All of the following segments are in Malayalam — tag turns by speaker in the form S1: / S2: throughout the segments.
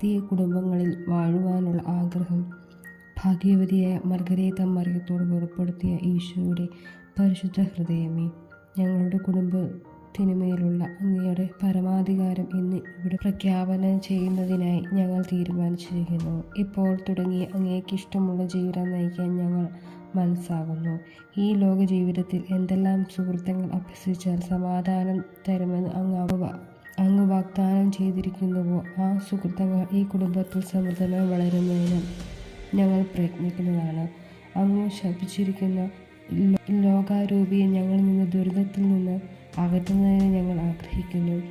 S1: ക്രിസ്തീയ കുടുംബങ്ങളിൽ വാഴുവാനുള്ള ആഗ്രഹം. ഭാഗ്യവതിയായ മർഗരേത മറിയത്തോട് വെളിപ്പെടുത്തിയ ഈശോയുടെ പരിശുദ്ധ ഹൃദയമേ ഞങ്ങളുടെ കുടുംബത്തിനുമേലുള്ള അങ്ങയുടെ പരമാധികാരം ഇന്ന് ഇവിടെ പ്രഖ്യാപനം ചെയ്യുന്നതിനായി ഞങ്ങൾ തീരുമാനിച്ചിരിക്കുന്നു. ഇപ്പോൾ തുടങ്ങി അങ്ങേക്ക് ഇഷ്ടമുള്ള ജീവിതം നയിക്കാൻ ഞങ്ങൾ മനസ്സാകുന്നു. ഈ ലോക ജീവിതത്തിൽ എന്തെല്ലാം സുഹൃത്തുക്കൾ അഭ്യസിച്ചാൽ സമാധാനം തരുമെന്ന് അങ്ങ് അങ്ങ് വാഗ്ദാനം ചെയ്തിരിക്കുന്നുവോ? ആ സുഹൃത്തുക്കൾ ഈ കുടുംബത്തിൽ സമൃദ്ധമായി വളരുന്നതിന് ഞങ്ങൾ പ്രയത്നിക്കുന്നതാണ്. അങ്ങ് ശപിച്ചിരിക്കുന്ന ലോകാരൂപിയെ ഞങ്ങളിൽ നിന്ന് ദുരിതത്തിൽ നിന്ന് അകറ്റുന്നതിന് ഞങ്ങൾ ആഗ്രഹിക്കുന്നു.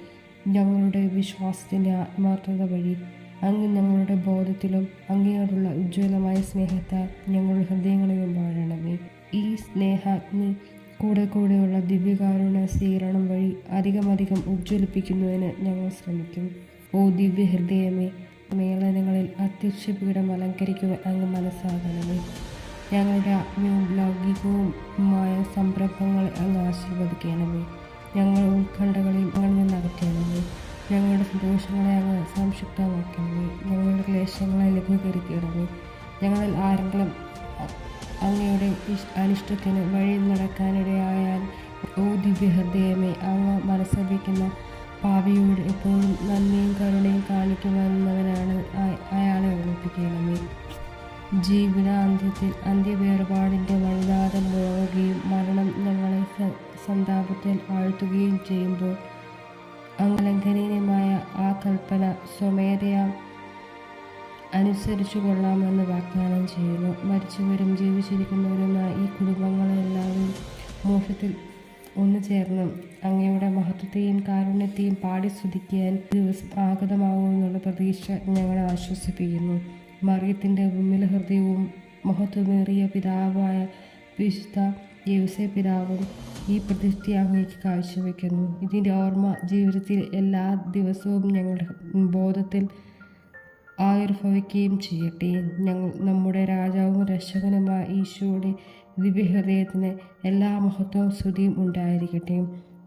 S1: ഞങ്ങളുടെ വിശ്വാസത്തിന്റെ ആത്മാർത്ഥത വഴി അങ്ങ് ഞങ്ങളുടെ ബോധത്തിലും അങ്ങയോടുള്ള ഉജ്ജ്വലമായ സ്നേഹത്താൽ ഞങ്ങളുടെ ഹൃദയങ്ങളിലും വാഴണമേ. ഈ സ്നേഹാഗ്നി കൂടെ കൂടെയുള്ള ദിവ്യകാരുണ്യ സ്വീകരണം വഴി അധികമധികം ഉജ്ജ്വലിപ്പിക്കുന്നതിന് ഞങ്ങൾ ശ്രമിക്കും. ഓ ദിവ്യ ഹൃദയമേ മേളനങ്ങളിൽ അത്യക്ഷപീഠം അലങ്കരിക്കുവാൻ അങ്ങ് മനസ്സാകണമേ. ഞങ്ങളുടെ ആത്മീയവും ലൗകികവുമായ സംരംഭങ്ങളെ അങ്ങ് ആശീർവദിക്കണമേ. ഞങ്ങൾ ഉത്കണ്ഠകളിൽ അങ്ങനെ അകറ്റണമേ. ഞങ്ങളുടെ സന്തോഷങ്ങളെ അങ്ങ് സംക്ഷിപ്തമാക്കണമേ. ഞങ്ങളുടെ ക്ലേശങ്ങളെ ലഘൂകരിക്കണമേ. ഞങ്ങളിൽ ആരെങ്കിലും അങ്ങയുടെ അനിഷ്ടത്തിന് വഴി നടക്കാനിടയായാൽ ഓ ദിവ്യഹൃദയമേ അങ്ങ് മനസ്സിക്കുന്ന പാപിയോട് എപ്പോഴും നന്ദിയും കരുണയും കാണിക്കുമെന്നവനാണ് അയ- അയാളെ ഓർമ്മിപ്പിക്കണമേ. ജീവിതാന്ത്യത്തിൽ അന്ത്യവേർപാടിന്റെ വഴിനാഥം മുഴങ്ങുകയും മരണം ഞങ്ങളെ സന്താപത്തിൽ ആഴ്ത്തുകയും ചെയ്യുമ്പോൾ അലംഘനീയമായ ആ കൽപ്പന സ്വമേധയാ അനുസരിച്ചു കൊള്ളാമെന്ന് വാഗ്ദാനം ചെയ്യുന്നു. മരിച്ചവരും ജീവിച്ചിരിക്കുന്നവരും ഈ കുടുംബങ്ങളെല്ലാവരും മോക്ഷത്തിൽ ഒന്നു ചേർന്ന് അങ്ങയുടെ മഹത്വത്തെയും കാരുണ്യത്തെയും പാടി സ്തുതിക്കാൻ ദിവസം ആഗതമാകുമെന്നുള്ള പ്രതീക്ഷ ഞങ്ങളെ ആശ്വസിപ്പിക്കുന്നു. മറിയത്തിന്റെ ഉമ്മിലെ ഹൃദയവും മഹത്വമേറിയ പിതാവായ വിശുദ്ധ യവസെ പിതാവും ഈ പ്രതിഷ്ഠ അങ്ങേക്ക് കാഴ്ചവെക്കുന്നു ഇതിന്റെ ഓർമ്മ ജീവിതത്തിൽ എല്ലാ ദിവസവും ഞങ്ങളുടെ ബോധത്തിൽ ആവിർഭവിക്കുകയും ചെയ്യട്ടെ. ഞങ്ങൾ നമ്മുടെ രാജാവും രക്ഷകനുമായ ഈശോയുടെ ദിവ്യഹൃദയത്തിന് എല്ലാ മഹത്വവും സ്തുതിയും ഉണ്ടായിരിക്കട്ടെ.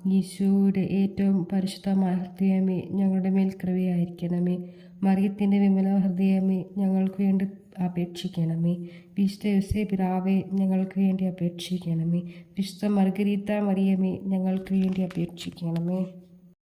S1: ഈശോയുടെ ഏറ്റവും പരിശുദ്ധമായ ഹൃദയമേ ഞങ്ങളുടെ മേൽ കൃപയായിരിക്കണമേ. മറിയത്തിന്റെ വിമല ഹൃദയമേ ഞങ്ങൾക്ക് വേണ്ടി അപേക്ഷിക്കണമേ. വിശുദ്ധ യുസേ പിതാവേ ഞങ്ങൾക്ക് വേണ്ടി അപേക്ഷിക്കണമേ. വിശുദ്ധ മർഗരീത മറിയമേ ഞങ്ങൾക്ക് വേണ്ടി അപേക്ഷിക്കണമേ.